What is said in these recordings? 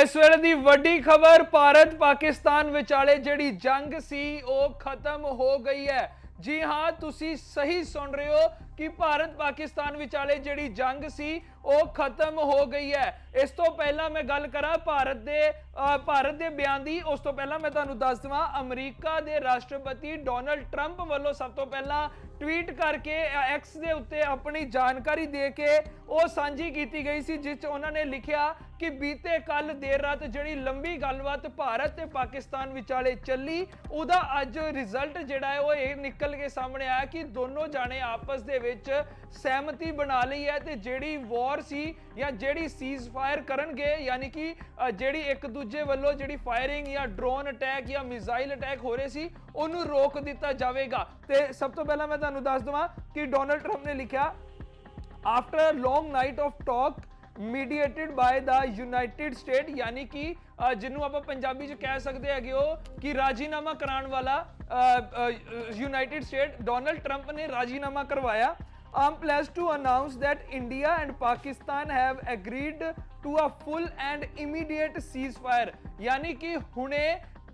ਇਸ ਵੇਲੇ ਦੀ ਵੱਡੀ ਖਬਰ ਭਾਰਤ ਪਾਕਿਸਤਾਨ ਵਿਚਾਲੇ ਜਿਹੜੀ ਜੰਗ ਸੀ, ਉਹ ਖਤਮ ਹੋ ਗਈ ਹੈ। ਜੀ ਹਾਂ, ਤੁਸੀਂ ਸਹੀ ਸੁਣ ਰਹੇ ਹੋ। ਕਿ ਭਾਰਤ ਪਾਕਿਸਤਾਨ ਵਿਚਾਲੇ ਜਿਹੜੀ ਜੰਗ ਸੀ, ਉਹ ਖਤਮ ਹੋ ਗਈ ਹੈ। ਇਸ ਤੋਂ ਪਹਿਲਾਂ ਮੈਂ ਗੱਲ ਕਰਾਂ ਭਾਰਤ ਦੇ ਭਾਰਤ ਦੇ ਬਿਆਨ ਦੀ। ਉਸ ਤੋਂ ਪਹਿਲਾਂ ਮੈਂ ਤੁਹਾਨੂੰ ਦੱਸ ਦਵਾਂ, ਅਮਰੀਕਾ ਦੇ ਰਾਸ਼ਟਰਪਤੀ ਡੋਨਲਡ ਟਰੰਪ ਵੱਲੋਂ ਸਭ ਤੋਂ ਪਹਿਲਾਂ ਟਵੀਟ ਕਰਕੇ ਐਕਸ ਦੇ ਉੱਤੇ ਆਪਣੀ ਜਾਣਕਾਰੀ ਦੇ ਕੇ ਉਹ ਸਾਂਝੀ ਕੀਤੀ ਗਈ ਸੀ, ਜਿਸ 'ਚ ਉਹਨਾਂ ਨੇ ਲਿਖਿਆ ਕਿ ਬੀਤੇ ਕੱਲ ਦੇਰ ਰਾਤ ਜਿਹੜੀ ਲੰਬੀ ਗੱਲਬਾਤ ਭਾਰਤ ਤੇ ਪਾਕਿਸਤਾਨ ਵਿਚਾਲੇ ਚੱਲੀ, ਉਹਦਾ ਅੱਜ ਰਿਜ਼ਲਟ ਜਿਹੜਾ ਹੈ, ਉਹ ਇਹ ਨਿਕਲ ਕੇ ਸਾਹਮਣੇ ਆਇਆ ਕਿ ਦੋਨੋਂ ਜਾਣੇ ਆਪਸ ਦੇ ਵਿੱਚ ਸਹਿਮਤੀ ਬਣਾ ਲਈ ਹੈ ਤੇ ਜਿਹੜੀ ਵਾਰ ਸੀ ਜਾਂ ਜਿਹੜੀ ਸੀਜ਼ ਕਰਨਗੇ, ਯਾਨੀ ਕਿ ਜਿਹੜੀ ਇੱਕ ਦੂਜੇ ਵੱਲੋਂ ਜਿਹੜੀ ਫਾਇਰਿੰਗ ਜਾਂ ਡਰੋਨ ਅਟੈਕ ਜਾਂ ਮਿਜ਼ਾਈਲ ਅਟੈਕ ਹੋ ਰਹੇ ਸੀ, ਉਹਨੂੰ ਰੋਕ ਦਿੱਤਾ ਜਾਵੇਗਾ। ਤੇ ਸਭ ਤੋਂ ਪਹਿਲਾਂ ਮੈਂ ਤੁਹਾਨੂੰ ਦੱਸ ਦਵਾਂ ਕਿ ਡੋਨਲਡ ਟਰੰਪ ਨੇ ਲਿਖਿਆ, after a long night of talk mediated by the united state ਯਾਨੀ ਕਿ ਅ, ਜਿਹਨੂੰ ਆਪਾਂ ਪੰਜਾਬੀ ਚ ਕਹਿ ਸਕਦੇ ਹੈਗੇ ਹੋ ਕਿ ਰਾਜੀਨਾਮਾ ਕਰਾਉਣ ਵਾਲਾ ਯੂਨਾਈਟਿਡ ਸਟੇਟ ਡੋਨਲਡ ਟਰੰਪ ਨੇ ਰਾਜੀਨਾਮਾ ਕਰਵਾਇਆ I'm pleased to announce that India and Pakistan have agreed to a full and immediate ceasefire ਯਾਨੀ ਕਿ ਹੁਣੇ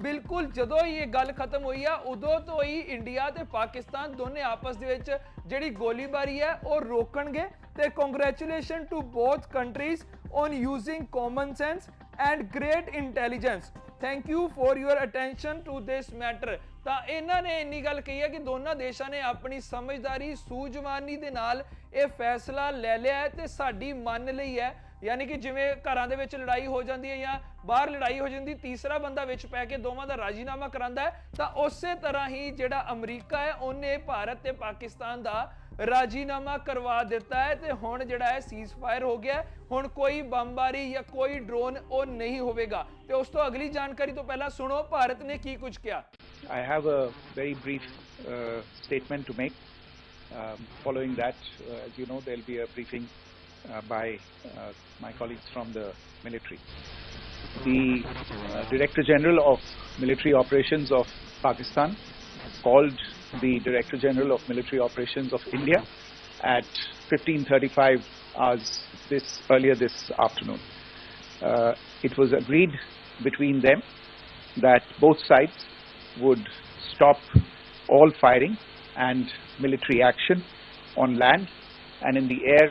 ਬਿਲਕੁਲ, ਜਦੋਂ ਹੀ ਇਹ ਗੱਲ ਖਤਮ ਹੋਈ ਆ, ਉਦੋਂ ਤੋਂ ਹੀ ਇੰਡੀਆ ਤੇ ਪਾਕਿਸਤਾਨ ਦੋਨੇ ਆਪਸ ਦੇ ਵਿੱਚ ਜਿਹੜੀ ਗੋਲੀਬਾਰੀ ਹੈ, ਉਹ ਰੋਕਣਗੇ ਤੇ congratulation to both countries on using common sense and great intelligence thank you for your attention to this matter ਤਾਂ ਇਹਨਾਂ ਨੇ ਇੰਨੀ ਗੱਲ ਕਹੀ ਹੈ ਕਿ ਦੋਨਾਂ ਦੇਸ਼ਾਂ ਨੇ ਆਪਣੀ ਸਮਝਦਾਰੀ, ਸੂਝਵਾਨੀ ਦੇ ਨਾਲ ਇਹ ਫੈਸਲਾ ਲੈ ਲਿਆ ਹੈ ਤੇ ਸਾਡੀ ਮੰਨ ਲਈ ਹੈ। ਯਾਨੀ ਕਿ ਜਿਵੇਂ ਘਰਾਂ ਦੇ ਵਿੱਚ ਲੜਾਈ ਹੋ ਜਾਂਦੀ ਹੈ ਜਾਂ ਬਾਹਰ ਲੜਾਈ ਹੋ ਜਾਂਦੀ ਤੀਸਰਾ ਬੰਦਾ ਵਿੱਚ ਪੈ ਕੇ ਦੋਵਾਂ ਦਾ ਰਾਜੀਨਾਮਾ ਕਰਾਂਦਾ ਤਾਂ ਉਸੇ ਤਰ੍ਹਾਂ ਹੀ ਜਿਹੜਾ ਅਮਰੀਕਾ ਹੈ ਉਹਨੇ ਭਾਰਤ ਤੇ ਪਾਕਿਸਤਾਨ ਦਾ ਰਾਜੀਨਾਮਾ ਕਰਵਾ ਦਿੱਤਾ ਹੈ ਤੇ ਹੁਣ ਜਿਹੜਾ ਹੈ ਸੀਜ਼ਫਾਇਰ ਹੋ ਗਿਆ ਹੁਣ ਕੋਈ ਬੰਬਾਰੀ ਜਾਂ ਕੋਈ ਡਰੋਨ ਉਹ ਨਹੀਂ ਹੋਵੇਗਾ ਤੇ ਉਸ ਤੋਂ ਅਗਲੀ ਜਾਣਕਾਰੀ ਤੋਂ ਪਹਿਲਾਂ ਸੁਣੋ ਭਾਰਤ ਨੇ ਕੀ ਕੁਝ ਕਿਹਾ I have a very brief uh, statement to make. Um, following that, uh, as you know, there'll be a briefing by uh, my colleagues from the military. The uh, Director General of Military Operations of Pakistan called the Director General of Military Operations of India at 15:35 hours this earlier this afternoon. Uh, it was agreed between them that both sides would stop all firing and military action on land and in the air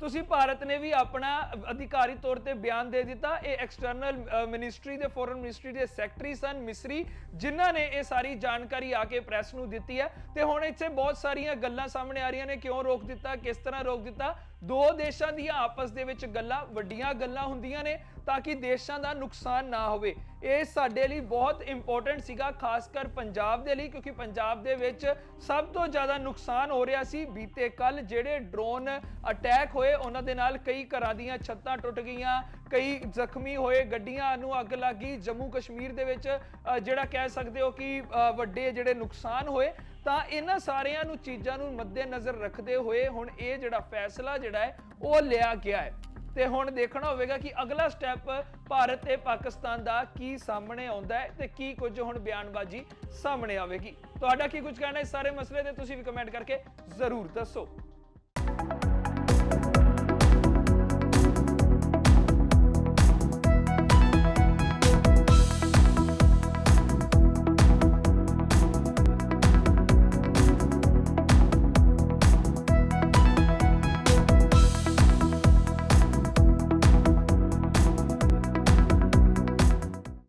ਤੁਸੀਂ ਭਾਰਤ ਨੇ ਵੀ ਆਪਣਾ ਅਧਿਕਾਰੀ ਤੌਰ ਤੇ ਬਿਆਨ ਦੇ ਦਿੱਤਾ। ਇਹ ਐਕਸਟਰਨਲ ਮਿਨਿਸਟਰੀ ਦੇ ਫੋਰਨ ਮਿਨਿਸਟਰੀ ਦੇ ਸੈਕਟਰੀ ਸਨ, ਮਿਸਰੀ, ਜਿਨ੍ਹਾਂ ਨੇ ਇਹ ਸਾਰੀ ਜਾਣਕਾਰੀ ਆ ਕੇ ਪ੍ਰੈਸ ਨੂੰ ਦਿੱਤੀ ਹੈ। ਤੇ ਹੁਣ ਇੱਥੇ ਬਹੁਤ ਸਾਰੀਆਂ ਗੱਲਾਂ ਸਾਹਮਣੇ ਆ ਰਹੀਆਂ ਨੇ। ਕਿਉਂ ਰੋਕ ਦਿੱਤਾ? ਕਿਸ ਤਰ੍ਹਾਂ ਰੋਕ ਦਿੱਤਾ? ਦੋ ਦੇਸ਼ਾਂ ਦੀਆਂ ਆਪਸ ਦੇ ਵਿੱਚ ਗੱਲਾਂ, ਵੱਡੀਆਂ ਗੱਲਾਂ ਹੁੰਦੀਆਂ ਨੇ, ਤਾਂ ਕਿ ਦੇਸ਼ਾਂ ਦਾ ਨੁਕਸਾਨ ਨਾ ਹੋਵੇ। ਇਹ ਸਾਡੇ ਲਈ ਬਹੁਤ ਇੰਪੋਰਟੈਂਟ ਸੀਗਾ, ਖਾਸ ਕਰ ਪੰਜਾਬ ਦੇ ਲਈ, ਕਿਉਂਕਿ ਪੰਜਾਬ ਦੇ ਵਿੱਚ ਸਭ ਤੋਂ ਜ਼ਿਆਦਾ ਨੁਕਸਾਨ ਹੋ ਰਿਹਾ ਸੀ ਬੀਤੇ ਕੱਲ ਜਿਹੜੇ ਡਰੋਨ ਅਟੈਕ ਹੋਏ, ਉਹਨਾਂ ਦੇ ਨਾਲ ਕਈ ਘਰਾਂ ਦੀਆਂ ਛੱਤਾਂ ਟੁੱਟ ਗਈਆਂ, ਕਈ ਜ਼ਖਮੀ ਹੋਏ, ਗੱਡੀਆਂ ਨੂੰ ਅੱਗ ਲੱਗ। ਗਈ ਜੰਮੂ ਕਸ਼ਮੀਰ ਦੇ ਵਿੱਚ ਜਿਹੜਾ ਕਹਿ ਸਕਦੇ ਹੋ ਕਿ ਵੱਡੇ ਜਿਹੜੇ ਨੁਕਸਾਨ ਹੋਏ, ਤਾਂ ਇਹਨਾਂ ਸਾਰਿਆਂ ਨੂੰ ਚੀਜ਼ਾਂ ਨੂੰ ਮੱਦੇਨਜ਼ਰ ਰੱਖਦੇ ਹੋਏ ਹੁਣ ਇਹ ਜਿਹੜਾ ਫੈਸਲਾ ਜਿਹੜਾ ਹੈ, ਉਹ ਲਿਆ ਗਿਆ ਹੈ। ਤੇ ਹੁਣ ਦੇਖਣਾ ਹੋਵੇਗਾ ਕਿ ਅਗਲਾ ਸਟੈਪ ਭਾਰਤ ਤੇ ਪਾਕਿਸਤਾਨ ਦਾ ਕੀ ਸਾਹਮਣੇ ਆਉਂਦਾ ਹੈ ਤੇ ਕੀ ਕੁਝ ਹੁਣ ਬਿਆਨਬਾਜ਼ੀ ਸਾਹਮਣੇ ਆਵੇਗੀ। ਤੁਹਾਡਾ ਕੀ ਕੁਝ ਕਹਿਣਾ ਇਸ ਸਾਰੇ ਮਸਲੇ ਤੇ ਤੁਸੀਂ ਵੀ ਕਮੈਂਟ ਕਰਕੇ ਜ਼ਰੂਰ ਦੱਸੋ।